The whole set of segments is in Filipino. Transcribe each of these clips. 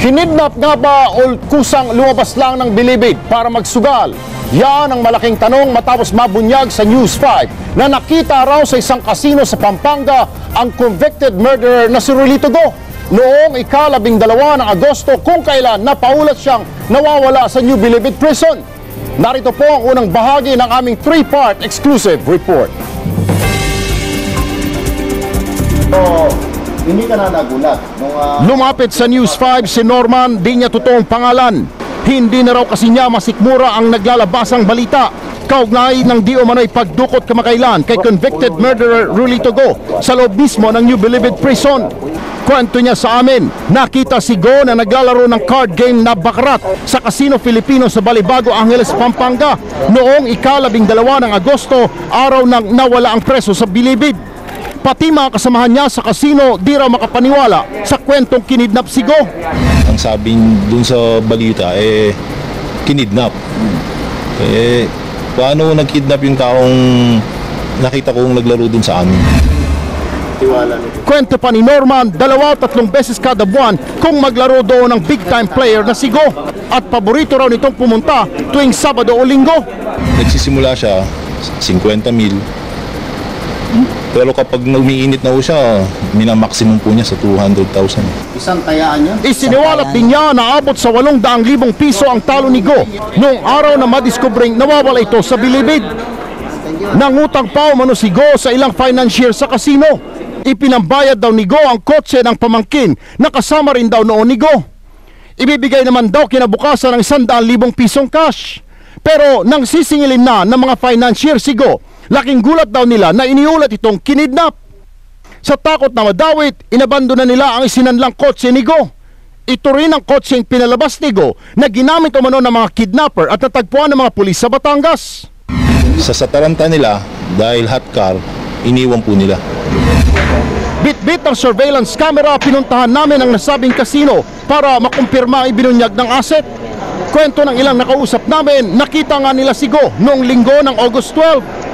Kinidnap nga ba o kusang lumabas lang ng bilibid para magsugal? Yan ang malaking tanong matapos mabunyag sa News 5 na nakita raw sa isang kasino sa Pampanga ang convicted murderer na si Rulito Go noong ikalabing dalawa ng Agosto kung kailan napaulat siyang nawawala sa New Bilibid Prison. Narito po ang unang bahagi ng aming three-part exclusive report. Hindi ka na nagulat nung ah, Lumapit sa News 5 si Norman, di niya totoong pangalan. Hindi na raw kasi niya masikmura ang naglalabasang balita. Kaugnay ng di umano'y pagdukot kamakailan kay convicted murderer Rulito Go sa loob mismo ng New Bilibid Prison. Kwento niya sa amin, nakita si Go na naglalaro ng card game na Baccarat sa Casino Filipino sa Balibago, Angeles, Pampanga noong ikalabing dalawa ng Agosto, araw nang nawala ang preso sa Bilibid. Pati mga kasamahan niya sa kasino di raw makapaniwala sa kwentong kinidnap si Go. ang sabi dun sa balita eh kinidnap eh paano nagkidnap yung taong nakita kong naglaro dun sa amin tiwala nito. Kwento pa ni Norman, dalawa o tatlong beses kada buwan kung maglaro doon ng big time player na si Go. At paborito raw nitong pumunta tuwing Sabado o Linggo. nagsisimula siya 50 mil pero kapag umiinit na ho siya minamaksimum po niya sa 200,000 Isang tayaan niya. Isiniwalat din niya na abot sa 800,000 piso ang talo ni Go noong araw na madiskubring nawawala ito sa bilibid. Nangutang pa umano si Go sa ilang financier sa kasino. Ipinambayad daw ni Go ang kotse ng pamangkin na kasama rin daw noon ni Go. Ibibigay naman daw kinabukasan ng 100,000 pisong cash. Pero nang sisingilin na ng mga financier si Go, laking gulat daw nila na iniulat itong kinidnap. Sa takot na madawit, inabando na nila ang isinanlang kotse ni Go. Ito rin ang kotseng pinalabas ni Go na ginamit umano ng mga kidnapper at natagpuan ng mga pulis sa Batangas. sa sataranta nila dahil hot car iniwan po nila Bit-bit ng surveillance camera, pinuntahan namin ang nasabing kasino para makumpirma ang ibinunyag ng asset. Kwento ng ilang nakausap namin, nakita nga nila si Go noong linggo ng August 12.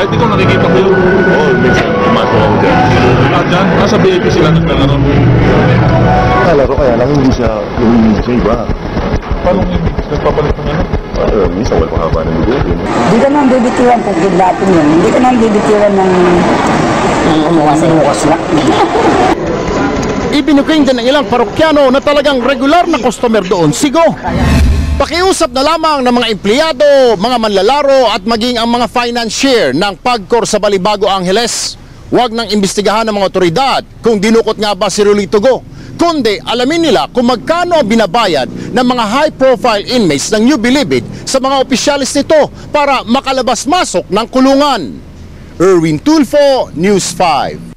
Kahit ikaw nakikita ko yun. Oo, oh, minsan pumasok ako dyan. Lahat dyan, nasa VIP sila naglalaro. Nalaro kaya lang hindi siya luminis sa iba. Paano yung nagpapalit ng ano? Uh, minsan wala pang haba ng dugo. Hindi ka nang bibitiwan pag kidnapping yun. Hindi ka nang bibitiwan ng ng umuwas umuwas na. Ibinuking din ng ilang parokyano na talagang regular na customer doon si Go. Pakiusap na lamang ng mga empleyado, mga manlalaro at maging ang mga financier ng Pagcor sa Balibago Angeles. Huwag nang imbestigahan ng mga otoridad kung dinukot nga ba si Rolito Go. Kundi alamin nila kung magkano ang binabayad ng mga high-profile inmates ng New Bilibid sa mga opisyalis nito para makalabas-masok ng kulungan. Erwin Tulfo, News 5.